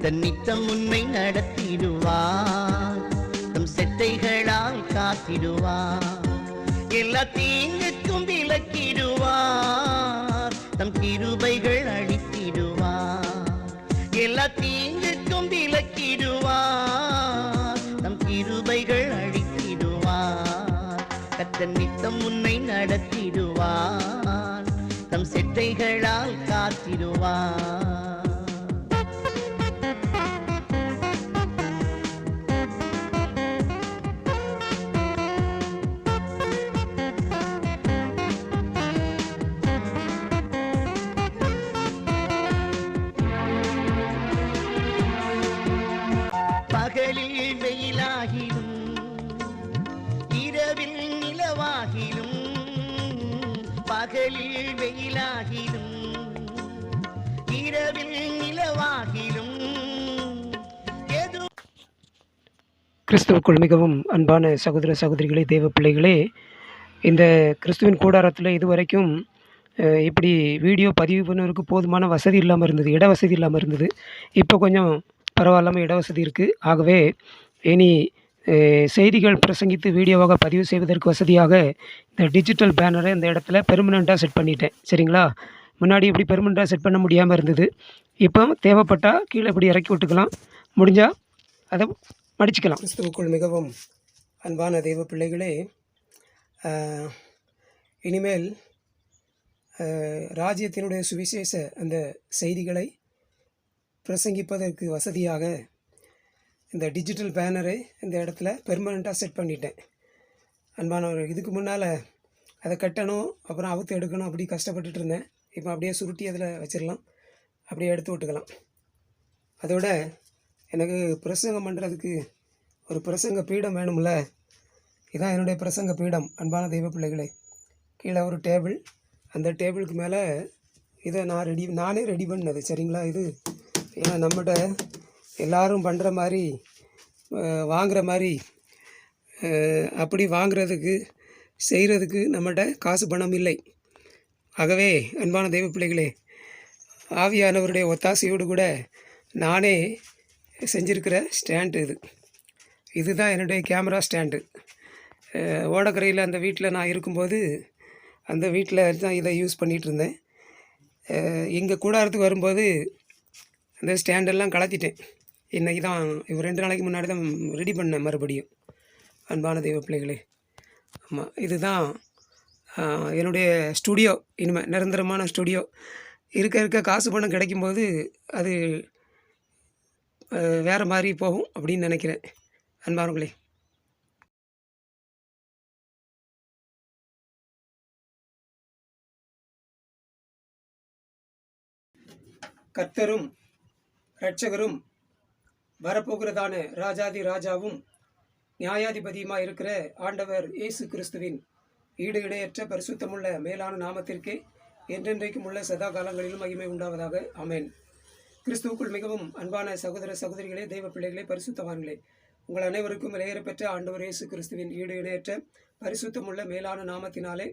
தன்னித்தம் உன்னை நடத்திடுவார். தம் செட்டைகளால் காத்திடுவார். எல்லா தீங்குக்கும் விலக்கிடுவார் தம் கிருபைகள் அளித்திடுவார். எல்லா தீங்குக்கும் விலக்கிடுவார் தம் கிருபைகள் அழித்திடுவார் கத்தன் நித்தம் உன்னை நடத்திடுவார். தம் செட்டைகளால் காத்திடுவார். கிறிஸ்துவுக்குள் மிகவும் அன்பான சகோதர சகோதரிகளே தேவ பிள்ளைகளே இந்த கிறிஸ்துவின் கூடாரத்தில் இதுவரைக்கும் இப்படி வீடியோ பதிவு பண்ணுவதற்கு போதுமான வசதி இல்லாமல் இருந்தது இட வசதி இல்லாமல் இருந்தது. இப்போ கொஞ்சம் பரவாயில்லாமல் இட வசதி இருக்குது ஆகவே இனி செய்திகள் பிரசங்கித்து வீடியோவாக பதிவு செய்வதற்கு வசதியாக இந்த டிஜிட்டல் பேனரை இந்த இடத்துல பெர்மனண்ட்டாக செட் பண்ணிட்டேன். சரிங்களா? முன்னாடி இப்படி பெர்மனண்ட்டாக செட் பண்ண முடியாமல் இருந்தது. இப்போ தேவைப்பட்டால் கீழே இப்படி இறக்கி விட்டுக்கலாம். முடிஞ்சால் அதை படிச்சுக்கலாம். கிறிஸ்துவுக்குள் மிகவும் அன்பான தெய்வ பிள்ளைகளே இனிமேல் ராஜ்யத்தினுடைய சுவிசேஷ அந்த செய்திகளை பிரசங்கிப்பதற்கு வசதியாக இந்த டிஜிட்டல் பேனரை இந்த இடத்துல பெர்மனண்ட்டாக செட் பண்ணிட்டேன். அன்பானவர்கள் இதுக்கு முன்னால் அதை கட்டணும் அப்புறம் அவுத்து எடுக்கணும் அப்படி கஷ்டப்பட்டுட்டு இருந்தேன். இப்போ அப்படியே சுருட்டி அதில் வச்சிடலாம் அப்படியே எடுத்து விட்டுக்கலாம். அதோட எனக்கு பிரசங்கம் பண்ணுறதுக்கு ஒரு பிரசங்க பீடம் வேணும்ல? இதான் என்னுடைய பிரசங்க பீடம் அன்பான தெய்வ பிள்ளைகளே. கீழே ஒரு டேபிள். அந்த டேபிளுக்கு மேலே இதை நான் ரெடி நானே ரெடி பண்ணது சரிங்களா இது? ஏன்னா நம்மகிட்ட எல்லாரும் பண்ணுற மாதிரி வாங்குகிற வாங்குற மாதிரி அப்படி வாங்குறதுக்கு செய்கிறதுக்கு நம்மகிட்ட காசு பணம் இல்லை. ஆகவே அன்பான தெய்வ பிள்ளைகளே ஆவியானவருடைய ஒத்தாசையோடு கூட நானே செஞ்சிருக்கிற ஸ்டாண்டு இது. இதுதான் என்னுடைய கேமரா ஸ்டாண்டு. ஓடக்கரையில் அந்த வீட்டில் நான் இருக்கும்போது அந்த வீட்டில் தான் இதை யூஸ் பண்ணிகிட்டு இருந்தேன் இங்கே கூடாரத்துக்கு வரும்போது அந்த ஸ்டாண்டெல்லாம் கலத்திட்டேன். இன்றைக்கி தான் இவ் ரெண்டு நாளைக்கு முன்னாடி தான் ரெடி பண்ணேன் மறுபடியும். அன்பான தெய்வ பிள்ளைகளே. ஆமாம் இதுதான் என்னுடைய ஸ்டுடியோ. இனிமேல் நிரந்தரமான ஸ்டுடியோ. இருக்க இருக்க காசு பணம் கிடைக்கும்போது அது வேறு மாதிரி போகும் அப்படின்னு நினைக்கிறேன். அன்பானவர்களே. கர்த்தரும் இரட்சகரும் வரப்போகிறதான ராஜாதி ராஜாவும் நியாயாதிபதியுமாக இருக்கிற ஆண்டவர் இயேசு கிறிஸ்துவின் ஈடு இடையற்ற பரிசுத்தமுள்ள மேலான நாமத்திற்கே என்றென்றைக்கும் உள்ள சதா காலங்களிலும் மகிமை உண்டாவதாக. அமேன் கிறிஸ்துவுக்குள் மிகவும் அன்பான சகோதர சகோதரிகளே தெய்வ பிள்ளைகளே பரிசுத்தவான்களே உங்கள் அனைவருக்கும் இளையர பெற்ற ஆண்டவர் இயேசு கிறிஸ்துவின் ஈடு இணையற்ற பரிசுத்தமுள்ள மேலான நாமத்தினாலே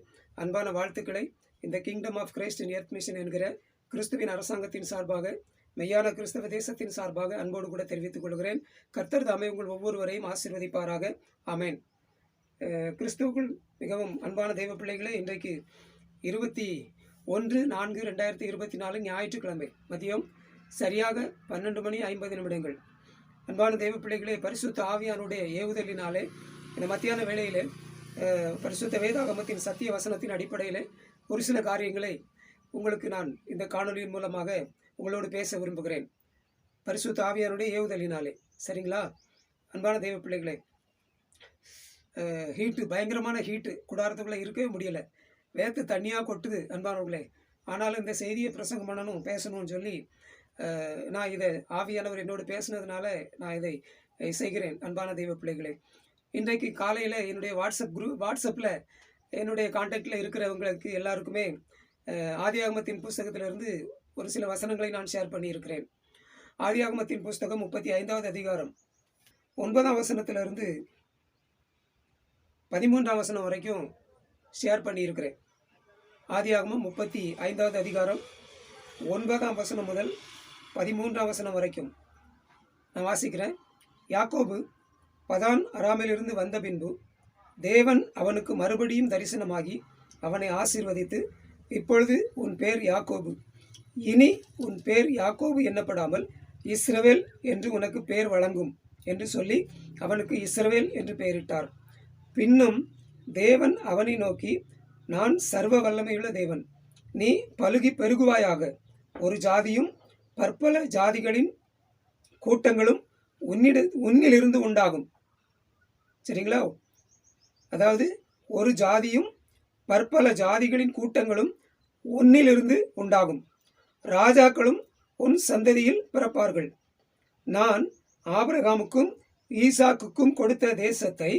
அன்பான வாழ்த்துக்களை. இந்த kingdom of Christ in earth mission என்கிற கிறிஸ்துவின் அரசாங்கத்தின் சார்பாக மெய்யான கிறிஸ்தவ தேசத்தின் சார்பாக அன்போடு கூட தெரிவித்துக் கொள்கிறேன். கர்த்தர் தாமே உங்கள் ஒவ்வொருவரையும் ஆசிர்வதிப்பாராக. அமேன் கிறிஸ்துவுக்குள் மிகவும் அன்பான தெய்வ பிள்ளைகளே இன்றைக்கு இருபத்தி ஒன்று நான்கு ரெண்டாயிரத்தி இருபத்தி நாலு ஞாயிற்றுக்கிழமை மதியம் சரியாக பன்னெண்டு மணி ஐம்பது நிமிடங்கள். அன்பான தெய்வ பிள்ளைகளே பரிசுத்த ஆவியானுடைய ஏவுதலினாலே இந்த மத்தியான வேளையிலே பரிசுத்த வேதாகமத்தின் சத்திய வசனத்தின் அடிப்படையிலே ஒரு சில காரியங்களை உங்களுக்கு நான் இந்த காணொளியின் மூலமாக உங்களோடு பேச விரும்புகிறேன். பரிசுத்த ஆவியானுடைய ஏவுதலினாலே. சரிங்களா? அன்பான தெய்வ பிள்ளைகளே ஹீட்டு பயங்கரமான ஹீட்டு குடாரத்துக்குள்ளே இருக்கவே முடியலை. வேத்து தண்ணியாக கொட்டுது அன்பானவர்களே. ஆனாலும் இந்த செய்தியை பிரசங்கம் பண்ணணும் பேசணும்னு சொல்லி நான் இதை ஆவியானவர் என்னோடு பேசுனதுனால நான் இதை இசைகிறேன் செய்கிறேன். அன்பான தெய்வ பிள்ளைகளே இன்றைக்கு காலையில் என்னுடைய வாட்ஸ்அப் குரூப் வாட்ஸ்அப்பில் என்னுடைய காண்டாக்டில் இருக்கிறவங்களுக்கு எல்லாருக்குமே ஆதியாகமத்தின் புஸ்தகத்திலிருந்து ஒரு சில வசனங்களை நான் ஷேர் பண்ணியிருக்கிறேன். ஆதியாகமத்தின் புஸ்தகம் முப்பத்தி ஐந்தாவது அதிகாரம் ஒன்பதாம் வசனத்திலிருந்து பதிமூன்றாம் வசனம் வரைக்கும் ஷேர் பண்ணியிருக்கிறேன். ஆதியாகமம் முப்பத்தி ஐந்தாவது அதிகாரம் ஒன்பதாம் வசனம் முதல் பதிமூன்றாம் வசனம் வரைக்கும் நான் வாசிக்கிறேன். யாக்கோபு பதான் அராமிலிருந்து வந்த பின்பு தேவன் அவனுக்கு மறுபடியும் தரிசனமாகி அவனை ஆசீர்வதித்து இப்பொழுது உன் பேர் யாக்கோபு. இனி உன் பேர் யாக்கோபு எண்ணப்படாமல் இஸ்ரவேல் என்று உனக்கு பேர் வழங்கும் என்று சொல்லி அவனுக்கு இஸ்ரவேல் என்று பெயரிட்டார். பின்னும் தேவன் அவனை நோக்கி நான் சர்வ வல்லமையுள்ள தேவன். நீ பழுகி பெருகுவாயாக. ஒரு ஜாதியும் பற்பல ஜாதிகளின் கூட்டங்களும் உன்னிட உன்னிலிருந்து உண்டாகும். சரிங்களா? அதாவது ஒரு ஜாதியும் பற்பல ஜாதிகளின் கூட்டங்களும் உன்னிலிருந்து உண்டாகும். ராஜாக்களும் உன் சந்ததியில் பிறப்பார்கள். நான் ஆபிரகாமுக்கும் ஈசாக்குக்கும் கொடுத்த தேசத்தை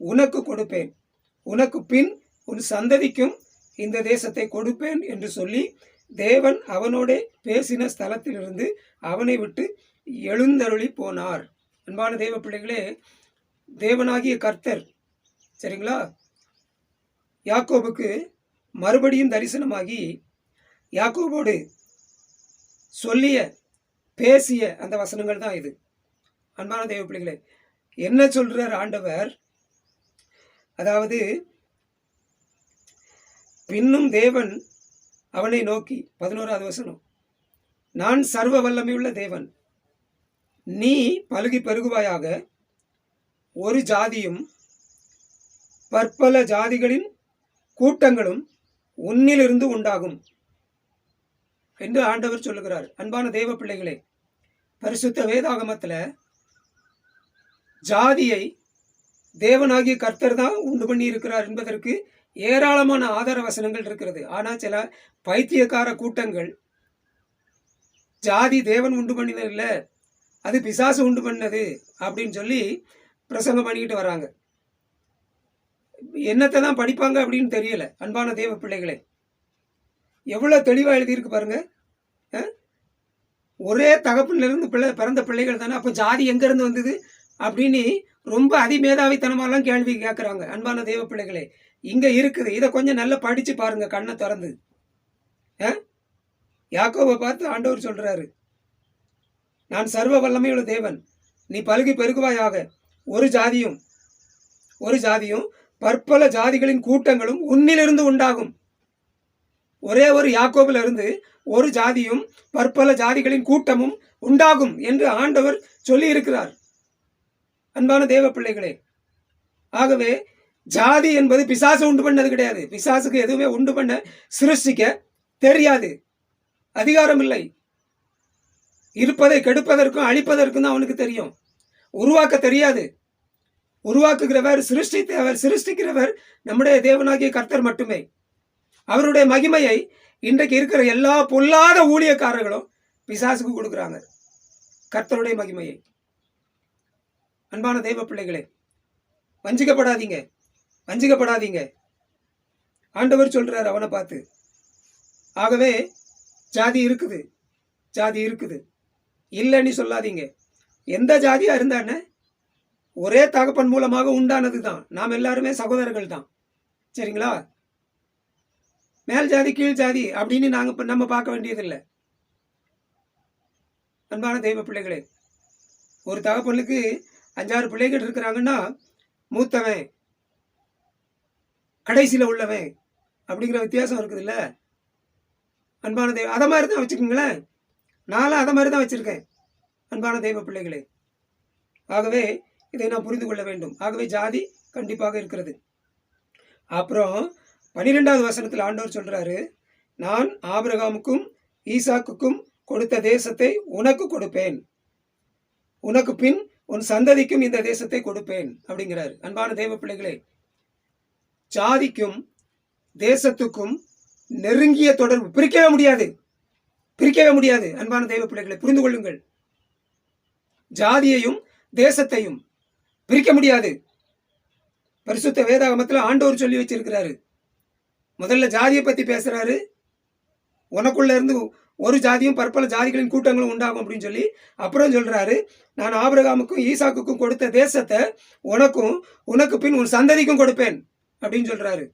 உனக்கு கொடுப்பேன். உனக்கு பின் உன் சந்ததிக்கும் இந்த தேசத்தை கொடுப்பேன் என்று சொல்லி தேவன் அவனோடே பேசின ஸ்தலத்திலிருந்து அவனை விட்டு எழுந்தருளி போனார். அன்பான தேவ பிள்ளைகளே தேவனாகிய கர்த்தர் சரிங்களா? யாக்கோபுக்கு மறுபடியும் தரிசனமாகி யாக்கோபோடு சொல்லிய பேசிய அந்த வசனங்கள் தான் இது. அன்பான தேவ பிள்ளைகளே என்ன சொல்கிறார் ஆண்டவர்? அதாவது பின்னும் தேவன் அவனை நோக்கி பதினோராவது வசனம் நான் சர்வ வல்லமையுள்ள தேவன். நீ பழுகி பெருகுவாயாக. ஒரு ஜாதியும் பற்பல ஜாதிகளின் கூட்டங்களும் உன்னிலிருந்து உண்டாகும். என்று ஆண்டவர் சொல்லுகிறார். அன்பான தேவ பிள்ளைகளே பரிசுத்த வேதாகமத்தில் ஜாதியை தேவனாகிய கர்த்தர் தான் உண்டு பண்ணி இருக்கிறார் என்பதற்கு ஏராளமான ஆதார வசனங்கள் இருக்கிறது. ஆனால் சில பைத்தியக்கார கூட்டங்கள் ஜாதி தேவன் உண்டு பண்ணினது இல்லை அது பிசாசு உண்டு பண்ணது அப்படின்னு சொல்லி பிரசங்கம் பண்ணிக்கிட்டு வராங்க. என்னத்தை தான் படிப்பாங்க அப்படின்னு தெரியல அன்பான தேவ பிள்ளைகளே. எவ்வளோ தெளிவாக எழுதியிருக்கு பாருங்க. ஒரே தகப்பிலிருந்து பிள்ளை பிறந்த பிள்ளைகள் தானே அப்போ ஜாதி எங்கேருந்து வந்தது அப்படின்னு ரொம்ப அதிமேதாவித்தனமாலாம் கேள்வி கேட்குறாங்க அன்பான தேவ பிள்ளைகளே. இங்கே இருக்குது. இதை கொஞ்சம் நல்லா படித்து பாருங்க கண்ணை திறந்து. ஆ? யாக்கோவை பார்த்து ஆண்டவர் சொல்கிறாரு நான் சர்வ வல்லமையுள்ள தேவன். நீ பழுகி பெருகுவாயாக. ஒரு ஜாதியும் ஒரு ஜாதியும் பற்பல ஜாதிகளின் கூட்டங்களும் உன்னிலிருந்து உண்டாகும். ஒரே ஒரு யாக்கோபிலிருந்து ஒரு ஜாதியும் பற்பல ஜாதிகளின் கூட்டமும் உண்டாகும் என்று ஆண்டவர் சொல்லியிருக்கிறார். அன்பான தேவ பிள்ளைகளே ஆகவே ஜாதி என்பது பிசாசு உண்டு பண்ணது கிடையாது. பிசாசுக்கு எதுவுமே உண்டு பண்ண சிருஷ்டிக்க தெரியாது. அதிகாரம் இல்லை இருப்பதை கெடுப்பதற்கும் அழிப்பதற்கும் தான் அவனுக்கு தெரியும். உருவாக்க தெரியாது. உருவாக்குகிறவர் சிருஷ்டித்தவர் சிருஷ்டிக்கிறவர் நம்முடைய தேவனாகிய கர்த்தர் மட்டுமே. அவருடைய மகிமையை இன்றைக்கு இருக்கிற எல்லா பொல்லாத ஊழியக்காரர்களும் பிசாசுக்கு கொடுக்குறாங்க. கர்த்தருடைய மகிமையை. அன்பான தெய்வ பிள்ளைகளே வஞ்சிக்கப்படாதீங்க. வஞ்சிக்கப்படாதீங்க. ஆண்டவர் சொல்றார் அவனை பார்த்து. ஆகவே ஜாதி இருக்குது. ஜாதி இருக்குது. இல்லைன்னு சொல்லாதீங்க. எந்த ஜாதியா இருந்தானே ஒரே தகப்பன் மூலமாக உண்டானது தான் நாம் எல்லாருமே சகோதரர்கள் தான் சரிங்களா? மேல் ஜாதி கீழ் ஜாதி அப்படின்னு நாங்கள் இப்போ நம்ம பார்க்க வேண்டியதில்லை. அன்பான தெய்வ பிள்ளைகளே ஒரு தகப்பனுக்கு அஞ்சாறு பிள்ளைகள் இருக்கிறாங்கன்னா மூத்தவன் கடைசியில் உள்ளவன் அப்படிங்கிற வித்தியாசம் இருக்குதுல்ல? அன்பான தெய்வம் அதை மாதிரி தான் வச்சுக்கோங்களேன். நானும் அதை மாதிரி தான் வச்சுருக்கேன் அன்பான தெய்வ பிள்ளைகளே. ஆகவே இதை நான் புரிந்து கொள்ள வேண்டும். ஆகவே ஜாதி கண்டிப்பாக இருக்கிறது. அப்புறம் பன்னிரெண்டாவது வசனத்தில் ஆண்டவர் சொல்கிறாரு நான் ஆபிரகாமுக்கும் ஈசாக்குக்கும் கொடுத்த தேசத்தை உனக்கு கொடுப்பேன். உனக்கு பின் உன் சந்ததிக்கும் இந்த தேசத்தை கொடுப்பேன். அப்படிங்கிறார். அன்பான தெய்வ பிள்ளைகளே ஜாதிக்கும் தேசத்துக்கும் நெருங்கிய தொடர்பு. பிரிக்கவே முடியாது. பிரிக்கவே முடியாது. அன்பான தெய்வ பிள்ளைகளை புரிந்து கொள்ளுங்கள். ஜாதியையும் தேசத்தையும் பிரிக்க முடியாது. பரிசுத்த வேதாகமத்தில் ஆண்டோர் சொல்லி வச்சிருக்கிறாரு. முதல்ல ஜாதியை பற்றி பேசுகிறாரு உனக்குள்ள இருந்து ஒரு ஜாதியும் பற்பல ஜாதிகளின் கூட்டங்களும் உண்டாகும் அப்படின்னு சொல்லி அப்புறம் சொல்கிறாரு நான் ஆபிரகாமுக்கும் ஈசாக்குக்கும் கொடுத்த தேசத்தை உனக்கும் உனக்கு பின் உன் சந்ததிக்கும் கொடுப்பேன். அப்படின்னு சொல்கிறாரு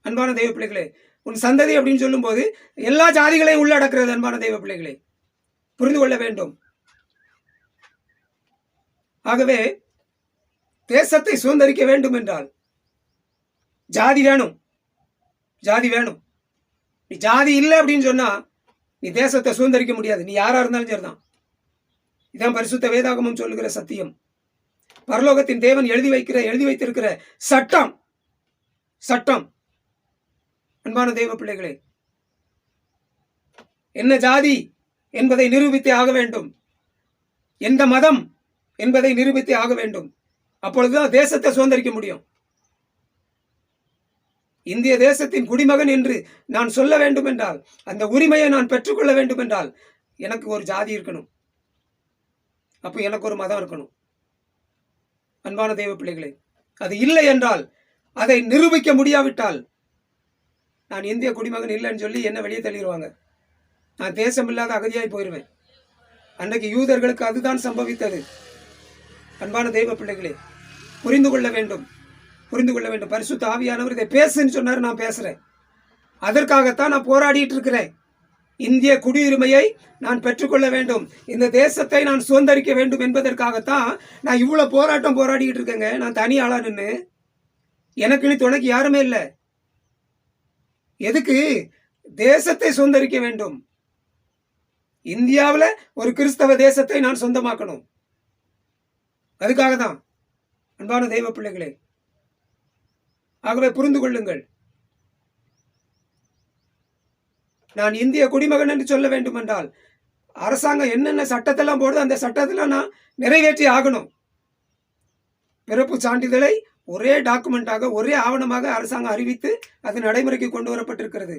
அன்பான தெய்வ பிள்ளைகளே உன் சந்ததி அப்படின்னு சொல்லும்போது எல்லா ஜாதிகளையும் உள்ளடக்கிறது அன்பான தெய்வ பிள்ளைகளே. புரிந்து கொள்ள வேண்டும். ஆகவே தேசத்தை சுதந்திரிக்க வேண்டும் என்றால் ஜாதி வேணும். ஜாதி வேணும். நீ ஜாதி இல்லை அப்படின்னு சொன்னால் நீ தேசத்தை சுதந்திரிக்க முடியாது. நீ யாராக இருந்தாலும் சரிதான். இதான் பரிசுத்த வேதாகமம் சொல்லுகிற சத்தியம். பரலோகத்தின் தேவன் எழுதி வைக்கிற எழுதி வைத்திருக்கிற சட்டம். சட்டம். அன்பான தெய்வ பிள்ளைகளே என்ன ஜாதி என்பதை நிரூபித்தே ஆக வேண்டும். எந்த மதம் என்பதை நிரூபித்தே ஆக வேண்டும். அப்பொழுதுதான் தேசத்தை சுதந்திரிக்க முடியும். இந்திய தேசத்தின் குடிமகன் என்று நான் சொல்ல வேண்டும் என்றால் அந்த உரிமையை நான் பெற்றுக்கொள்ள வேண்டும் என்றால் எனக்கு ஒரு ஜாதி இருக்கணும். அப்போ எனக்கு ஒரு மதம் இருக்கணும். அன்பான தெய்வ பிள்ளைகளே அது இல்லை என்றால் அதை நிரூபிக்க முடியாவிட்டால் நான் இந்திய குடிமகன் இல்லைன்னு சொல்லி என்ன வெளியே தள்ளிடுவாங்க. நான் தேசம் இல்லாத அகதியாய் போயிடுவேன் அன்றைக்கு யூதர்களுக்கு அதுதான் சம்பவித்தது. அன்பான தெய்வ பிள்ளைகளே புரிந்து கொள்ள வேண்டும். புரிந்து கொள்ள வேண்டும். பரிசுத்த ஆவியானவர் இதை பேசுன்னு சொன்னார் நான் பேசுகிறேன் அதற்காகத்தான் நான் போராடிட்டு இருக்கிறேன். இந்திய குடியுரிமையை நான் பெற்றுக்கொள்ள வேண்டும். இந்த தேசத்தை நான் சுதந்திரிக்க வேண்டும் என்பதற்காகத்தான் நான் இவ்வளோ போராட்டம் போராடிக்கிட்டு இருக்கேங்க. நான் தனி நின்று எனக்குன்னு துணைக்கு யாருமே இல்லை. எதுக்கு? தேசத்தை சுதந்திரிக்க வேண்டும். இந்தியாவில் ஒரு கிறிஸ்தவ தேசத்தை நான் சொந்தமாக்கணும். அதுக்காக தான் அன்பான தெய்வ பிள்ளைகளே. ஆகவே புரிந்து கொள்ளுங்கள். நான் இந்திய குடிமகன் என்று சொல்ல வேண்டும் என்றால் அரசாங்கம் என்னென்ன சட்டத்தெல்லாம் போடுது அந்த சட்டத்தெல்லாம் நான் நிறைவேற்றி ஆகணும். பிறப்பு சான்றிதழை ஒரே டாக்குமெண்ட்டாக ஒரே ஆவணமாக அரசாங்கம் அறிவித்து அது நடைமுறைக்கு கொண்டு வரப்பட்டிருக்கிறது.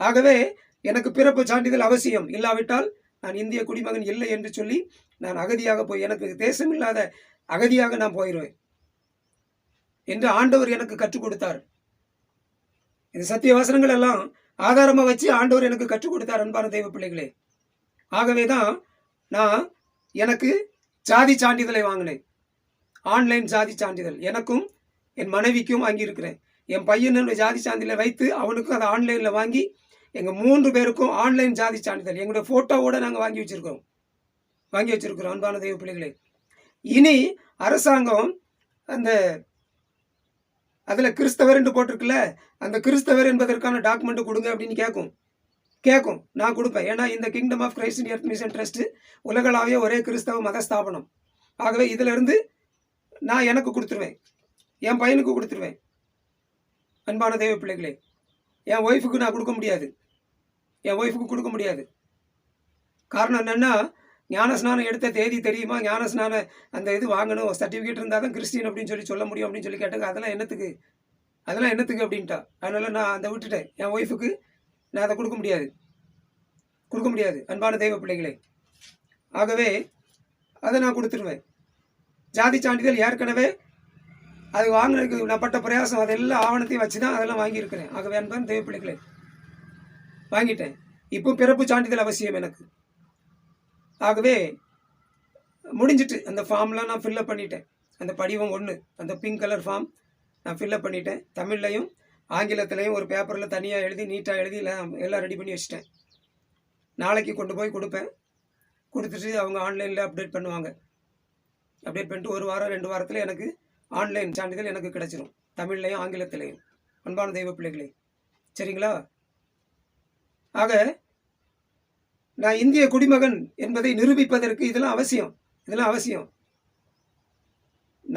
ஆகவே எனக்கு பிறப்பு சான்றிதழ் அவசியம் இல்லாவிட்டால் நான் இந்திய குடிமகன் இல்லை என்று சொல்லி நான் அகதியாக போய் எனக்கு தேசம் இல்லாத அகதியாக நான் போயிடுவேன் என்று ஆண்டவர் எனக்கு கற்றுக் கொடுத்தார். இந்த சத்திய வசனங்கள் எல்லாம் ஆதாரமாக வச்சு ஆண்டவர் எனக்கு கற்றுக் கொடுத்தார் அன்பான தெய்வ பிள்ளைகளே. ஆகவே தான் நான் எனக்கு ஜாதி சான்றிதழை வாங்கினேன். ஆன்லைன் ஜாதி சான்றிதழ். எனக்கும் என் மனைவிக்கும் வாங்கியிருக்கிறேன் என் பையனுடைய ஜாதி சான்றிதழை வைத்து அவனுக்கும் அதை ஆன்லைனில் வாங்கி எங்கள் மூன்று பேருக்கும் ஆன்லைன் ஜாதி சான்றிதழ் எங்களுடைய ஃபோட்டோவோடு நாங்கள் வாங்கி வச்சுருக்கோம் வாங்கி வச்சுருக்கிறோம் அன்பான தெய்வ பிள்ளைகளே. இனி அரசாங்கம் அந்த அதில் கிறிஸ்தவர் என்று போட்டிருக்குல்ல அந்த கிறிஸ்தவர் என்பதற்கான டாக்குமெண்ட் கொடுங்க அப்படின்னு கேட்கும் கேட்கும் நான் கொடுப்பேன். ஏன்னா இந்த kingdom of Christ in earth mission trust உலகளாவிய ஒரே கிறிஸ்தவ மத ஸ்தாபனம் ஆகவே இதிலிருந்து நான் எனக்கு கொடுத்துருவேன். என் பையனுக்கு கொடுத்துருவேன். அன்பான தெய்வ பிள்ளைகளே என் ஒய்ஃபுக்கு நான் கொடுக்க முடியாது. என் ஒய்ஃபுக்கு கொடுக்க முடியாது. காரணம் என்னென்னா ஞானஸ்நானம் எடுத்த தேதி தெரியுமா? ஞானஸ்நான அந்த இது வாங்கணும். சர்டிஃபிகேட் இருந்தால் தான் கிறிஸ்டின் அப்படின்னு சொல்லி சொல்ல முடியும் அப்படின்னு சொல்லி கேட்டாங்க. அதெல்லாம் என்னத்துக்கு? அதெல்லாம் என்னத்துக்கு அப்படின்ட்டா. அதனால் நான் அதை விட்டுட்டேன். என் ஒய்ஃபுக்கு நான் அதை கொடுக்க முடியாது. கொடுக்க முடியாது. அன்பான தெய்வ பிள்ளைகளே. ஆகவே அதை நான் கொடுத்துருவேன். ஜாதி சான்றிதழ் ஏற்கனவே அது வாங்கினதுக்கு நான் பட்ட பிரயாசம் அதெல்லாம் ஆவணத்தையும் வச்சு தான் அதெல்லாம் வாங்கியிருக்கிறேன். ஆகவே அன்பான தெய்வ பிள்ளைகளே வாங்கிட்டேன். இப்போ பிறப்பு சான்றிதழ் அவசியம் எனக்கு. ஆகவே முடிஞ்சிட்டு அந்த ஃபார்ம்லாம் நான் ஃபில்லப் பண்ணிட்டேன். அந்த படிவம் ஒன்று அந்த பிங்க் கலர் ஃபார்ம் நான் ஃபில்லப் பண்ணிட்டேன். தமிழ்லையும் ஆங்கிலத்திலையும் ஒரு பேப்பரில் தனியாக எழுதி நீட்டாக எழுதி எல்லாம் எல்லாம் ரெடி பண்ணி வச்சுட்டேன். நாளைக்கு கொண்டு போய் கொடுப்பேன். கொடுத்துட்டு அவங்க ஆன்லைனில் அப்டேட் பண்ணுவாங்க. அப்டேட் பண்ணிட்டு ஒரு வாரம் ரெண்டு வாரத்தில் எனக்கு ஆன்லைன் சான்றிதழ் எனக்கு கிடச்சிரும். தமிழ்லையும் ஆங்கிலத்திலையும். அன்பான தெய்வ பிள்ளைகளே சரிங்களா? ஆக நான் இந்திய குடிமகன் என்பதை நிரூபிப்பதற்கு இதெல்லாம் அவசியம். இதெல்லாம் அவசியம்.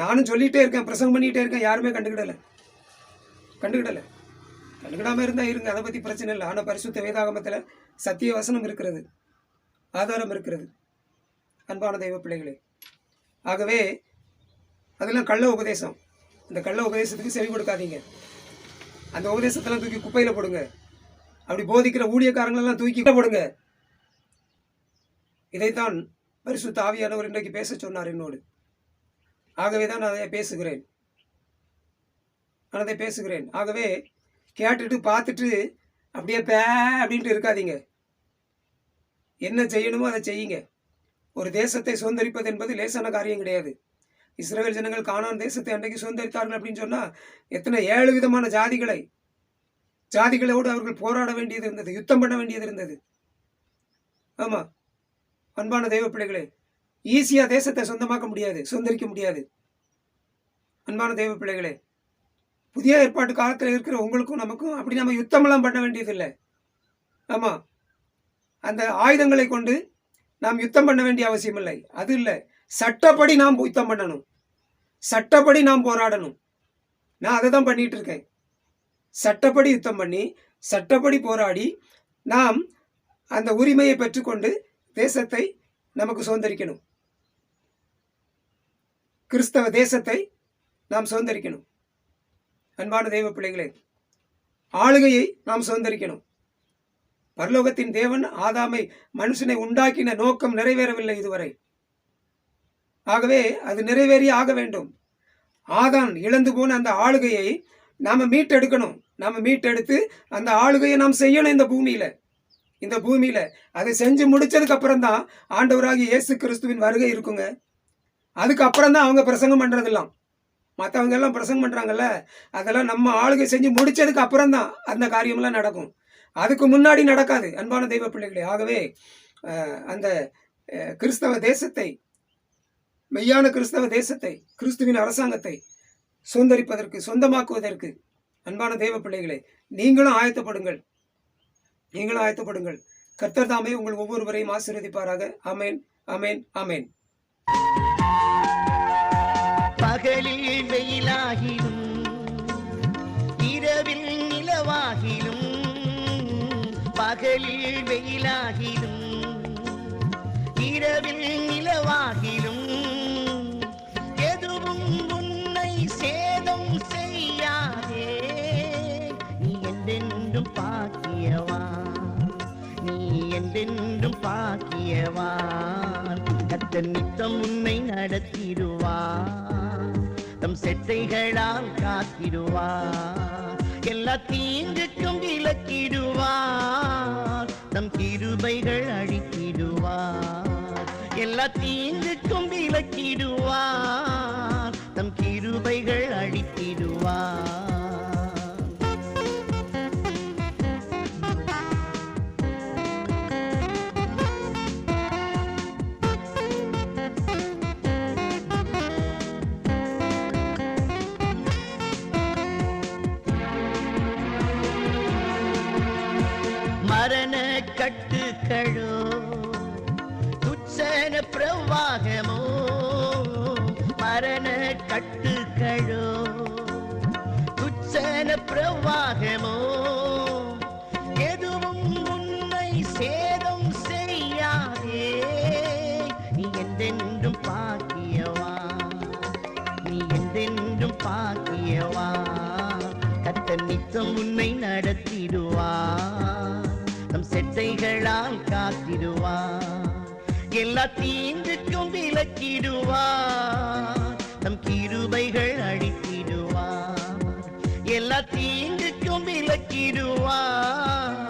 நானும் சொல்லிகிட்டே இருக்கேன் பிரசங்கம் பண்ணிகிட்டே இருக்கேன் யாருமே கண்டுக்கிடலை. கண்டுக்கிடலை. கண்டுக்கிடாமல் இருந்தால் இருங்க அதை பற்றி பிரச்சனை இல்லை. ஆனால் பரிசுத்த வேதாகமத்தில் சத்திய வசனம் இருக்கிறது. ஆதாரம் இருக்கிறது. அன்பான தெய்வ பிள்ளைகளே ஆகவே அதெல்லாம் கள்ள உபதேசம். அந்த கள்ள உபதேசத்துக்கு செவி கொடுக்காதீங்க. அந்த உபதேசத்தெல்லாம் தூக்கி குப்பையில் போடுங்க. அப்படி போதிக்கிற ஊழியக்காரங்களெல்லாம் தூக்கி போடுங்க. இதைத்தான் பரிசு தாவியானவர் இன்றைக்கு பேச சொன்னார் என்னோடு. ஆகவே தான் நான் அதை பேசுகிறேன். நான் அதை பேசுகிறேன். ஆகவே கேட்டுட்டு பார்த்துட்டு அப்படியே பே அப்படின்ட்டு இருக்காதீங்க. என்ன செய்யணுமோ அதை செய்யுங்க. ஒரு தேசத்தை சுதந்திரிப்பது என்பது லேசான காரியம் கிடையாது. இஸ்ரேல் ஜனங்கள் காணான் தேசத்தை அன்றைக்கு சுதந்திரித்தார்கள் அப்படின்னு சொன்னால் எத்தனை ஏழு விதமான ஜாதிகளை ஜாதிகளோடு அவர்கள் போராட வேண்டியது இருந்தது யுத்தம் பண்ண வேண்டியது இருந்தது. ஆமாம் அன்பான தெய்வ பிள்ளைகளே ஈஸியாக தேசத்தை சொந்தமாக்க முடியாது சுதந்திரிக்க முடியாது. அன்பான தெய்வ பிள்ளைகளே புதிய ஏற்பாட்டு காலத்தில் இருக்கிற உங்களுக்கும் நமக்கும் அப்படி நம்ம யுத்தமெல்லாம் பண்ண வேண்டியதில்லை. ஆமாம் அந்த ஆயுதங்களை கொண்டு நாம் யுத்தம் பண்ண வேண்டிய அவசியம் இல்லை அது இல்லை. சட்டப்படி நாம் யுத்தம் பண்ணணும். சட்டப்படி நாம் போராடணும். நான் அதை தான் பண்ணிட்டு இருக்கேன். சட்டப்படி யுத்தம் பண்ணி சட்டப்படி போராடி நாம் அந்த உரிமையை பெற்றுக்கொண்டு தேசத்தை நமக்கு சுதந்திரிக்கணும். கிறிஸ்தவ தேசத்தை நாம் சுதந்திரிக்கணும். அன்பான தெய்வ பிள்ளைகளே ஆளுகையை நாம் சுதந்திரிக்கணும். பரலோகத்தின் தேவன் ஆதாமை மனுஷனை உண்டாக்கின நோக்கம் நிறைவேறவில்லை இதுவரை. ஆகவே அது நிறைவேறி ஆக வேண்டும். ஆதான் இழந்து போன அந்த ஆளுகையை நாம் மீட்டெடுக்கணும். நாம் மீட்டெடுத்து அந்த ஆளுகையை நாம் செய்யணும் இந்த பூமியில். இந்த பூமியில். அதை செஞ்சு முடிச்சதுக்கு அப்புறம் தான் ஆண்டவராகி இயேசு கிறிஸ்துவின் வருகை இருக்குங்க. அதுக்கப்புறம் தான் அவங்க பிரசங்கம் பண்ணுறதெல்லாம் மற்றவங்க எல்லாம் பிரசங்கம் பண்ணுறாங்கல்ல அதெல்லாம் நம்ம ஆளுகை செஞ்சு முடித்ததுக்கு அப்புறம் தான் அந்த காரியமெல்லாம் நடக்கும். அதுக்கு முன்னாடி நடக்காது அன்பான தெய்வ பிள்ளைகளே. ஆகவே அந்த கிறிஸ்தவ தேசத்தை மெய்யான கிறிஸ்தவ தேசத்தை கிறிஸ்துவின் அரசாங்கத்தை சுதந்திரிப்பதற்கு சொந்தமாக்குவதற்கு அன்பான தெய்வ பிள்ளைகளே நீங்களும் ஆயத்தப்படுங்கள். நீங்களும் ஆயத்தப்படுங்கள். கர்த்தர் தாமே உங்கள் ஒவ்வொருவரையும் ஆசீர்வதிப்பாராக. அமேன் அமேன் அமேன் பகலில் வெயிலாகிலும் இரவில் நிலவாகிலும் பகலில் வெயிலாகிலும் இரவில் நிலவாகிலும் எதுவும் உன்னை சேதம் செய்யாதே நீ என்றென்றும் பாக்கியவா? நீ என்றென்றும் பாக்கியவா? கத்தன் நித்தம் உன்னை நடத்திடுவா தம் செட்டைகளால் காத்திடுவார் எல்லா தீங்குக்கும் விலக்கிடுவார் தம் கிருபைகள் அழித்திடுவார். எல்லா தீங்குக்கும் விலக்கிடுவார் தம் கிருபைகள் அழித்திடுவார். ಶರಣೆ ಕಟ್ಟು ಕಳು ತುಚ್ಛನ ಪ್ರವಾಹಮೋ நம் செட்டைகளால் காத்திடுவார். எல்லா தீங்குக்கும் விலக்கிடுவார். நம் கிருபைகள் அழித்திடுவார் எல்லா தீங்குக்கும் விலக்கிடுவார்.